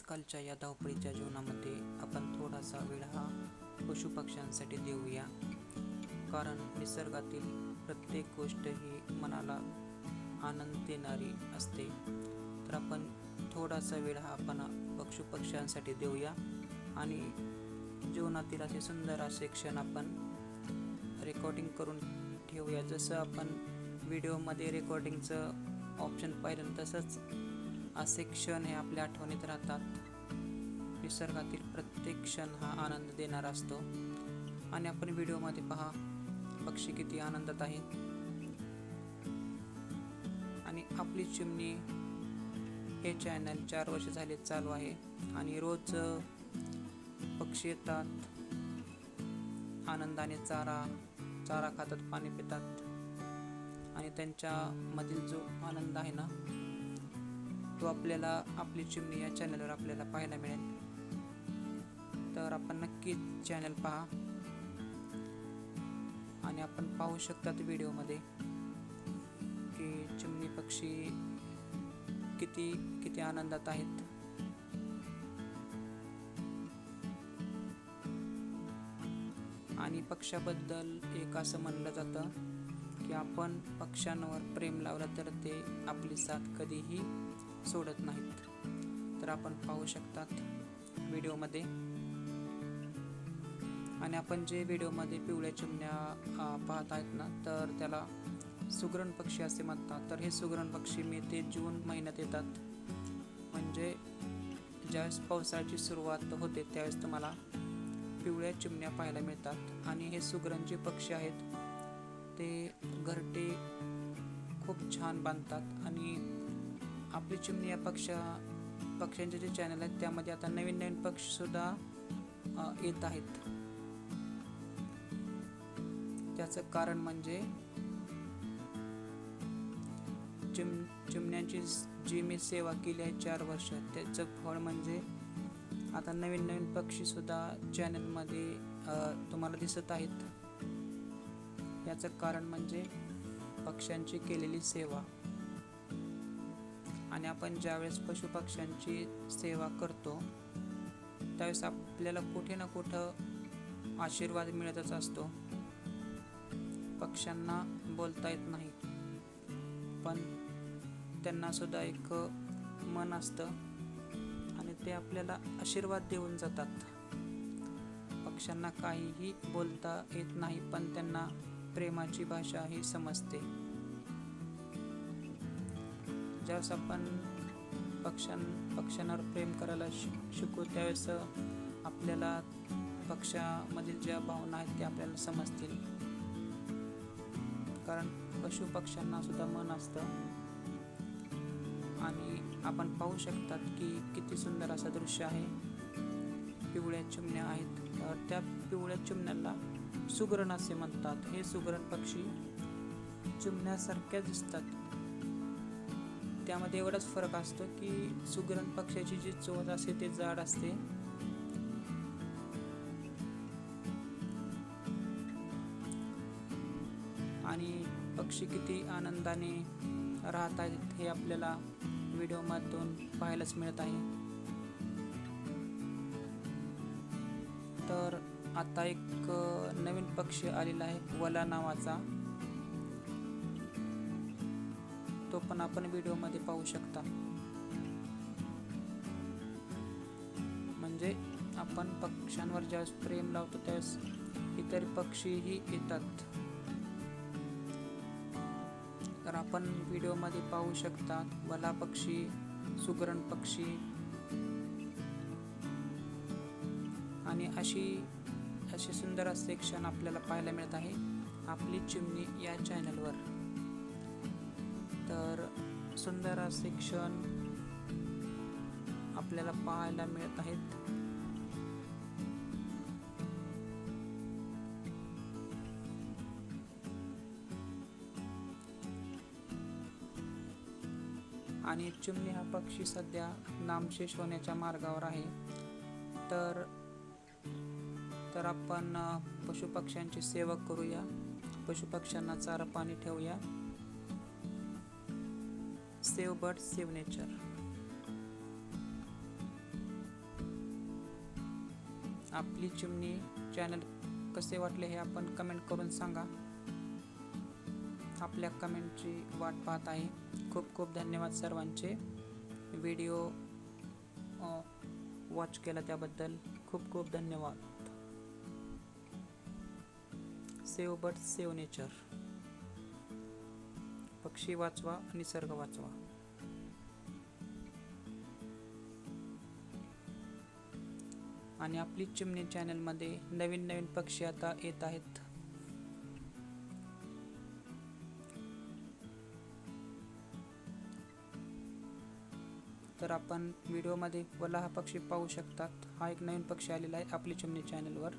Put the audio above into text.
आजकालच्या या धावपळीच्या जीवनामध्ये आपण थोडासा वेळ हा पशुपक्ष्यांसाठी देऊया. कारण निसर्गातील प्रत्येक गोष्ट ही मनाला आनंद देणारी असते. तर आपण थोडासा वेळ हा आपण पशुपक्ष्यांसाठी देऊया. आणि जीवनातील असे सुंदर असे क्षण आपण रेकॉर्डिंग करून ठेवूया जसं आपण व्हिडिओमध्ये रेकॉर्डिंगचं ऑप्शन पाहिलं तसंच असे क्षण हे आपल्या आठवणीत राहतात. निसर्गातील प्रत्येक क्षण हा आनंद देणारा असतो. आणि आपण व्हिडिओमध्ये पहा पक्षी किती आनंदात आहेत. आणि आपली चिमणी हे चॅनल चार वर्ष झाले चालू आहे. आणि रोज पक्षी येतात. आनंदाने चारा चारा खातात पाणी पितात. आणि त्यांच्यामधील जो आनंद आहे ना तो आपल्याला आपली चिमणी या चॅनलवर आपल्याला पाहायला मिळेल. तर आपण नक्की चॅनल पहा. आणि आपण पाहू शकतात व्हिडिओमध्ये की चिमणी पक्षी किती किती आनंदात आहेत. आणि पक्षाबद्दल एक असं म्हणलं जातं की आपण पक्ष्यांवर प्रेम लावलं तर ते आपली साथ कधीही सोडत नाहीत. तर आपण पाहू शकतात व्हिडिओमध्ये. आणि आपण जे व्हिडिओमध्ये पिवळ्या चिमण्या पाहत आहेत ना तर त्याला सुगरण पक्षी असे म्हणतात. तर हे सुगरण पक्षी मे ते जून महिन्यात येतात. म्हणजे ज्यावेळेस पावसाळ्याची सुरुवात होते त्यावेळेस तुम्हाला पिवळ्या चिमण्या पाहायला मिळतात. आणि हे सुगरण जे पक्षी आहेत ते घरटे खूप छान बांधतात. आणि आपली चिमणी या पक्षा पक्ष्यांचे जे चॅनल आहेत त्यामध्ये आता नवीन नवीन पक्षीसुद्धा येत आहेत. त्याचं कारण म्हणजे चिम चिमण्यांची जी मी सेवा केली आहे चार वर्ष त्याचं फळ म्हणजे आता नवीन नवीन पक्षीसुद्धा चॅनलमध्ये तुम्हाला दिसत आहेत. याचं कारण म्हणजे पक्ष्यांची केलेली सेवा. आणि आपण ज्यावेळेस पशुपक्ष्यांची सेवा करतो त्यावेळेस आपल्याला कुठे ना कुठं आशीर्वाद मिळतच असतो. पक्ष्यांना बोलता येत नाही पण त्यांनासुद्धा एक मन असतं आणि ते आपल्याला आशीर्वाद देऊन जातात. पक्ष्यांना काहीही बोलता येत नाही पण त्यांना प्रेमाची भाषा ही समजते. ज्यावेळेस आपण पक्ष्यां पक्ष्यांवर प्रेम करायला शि शिकू त्यावेळेस आपल्याला पक्षामधील ज्या भावना आहेत त्या आपल्याला समजतील. कारण पशु पक्ष्यांना सुद्धा मन असतं. आणि आपण पाहू शकतात की किती सुंदर असं दृश्य आहे. पिवळ्या चिमण्या आहेत. त्या पिवळ्या चिमण्याला सुगरण असे म्हणतात. हे सुगरण पक्षी चिमण्यासारख्या दिसतात. त्यामध्ये एवढाच फरक असतो की सुगरण पक्ष्याची जी चोच असते ते जाड असते. आणि पक्षी किती आनंदाने राहत आहेत हे आपल्याला व्हिडिओमधून पाहायलाच मिळत आहे. तर आता एक नवीन पक्षी आलेला आहे वला नावाचा. तो पण आपण व्हिडिओमध्ये पाहू शकता. म्हणजे आपण पक्ष्यांवर ज्यावेळेस प्रेम लावतो त्यावेळेस इतर पक्षीही येतात. तर आपण व्हिडिओमध्ये पाहू शकता वला पक्षी सुगरण पक्षी आणि अशी असे सुंदर असे क्षण आपल्याला पाहायला मिळत आहे. आपली चिमणी या चॅनलवर तर सुंदर असे क्षण आपल्याला पाहायला मिळत आहेत. आणि चिमणी हा पक्षी सध्या नामशेष होण्याच्या मार्गावर आहे. तर तर आपण पशुपक्ष्यांचे पशुपक्ष्यांची सेवा करूया. पशुपक्ष्यांना चारा पाणी ठेवूया. सेव बर्ड सेव नेचर आपली चिमणी चॅनल कसे वाटले हे आपण कमेंट करून सांगा. आपल्या कमेंटची वाट पाहत आहे. खूप खूप धन्यवाद सर्वांचे. व्हिडिओ वॉच केला त्याबद्दल. खूप खूप धन्यवाद. सेव बट सेव नेचर पक्षी वाचवा निसर्ग वाचवा. आणि आपली चिमणी चॅनलमध्ये नवीन नवीन पक्षी आता येत आहेत. तर आपण व्हिडिओमध्ये वला हा पक्षी पाहू शकतात. हा एक नवीन पक्षी आलेला आहे आपली चिमणी चॅनलवर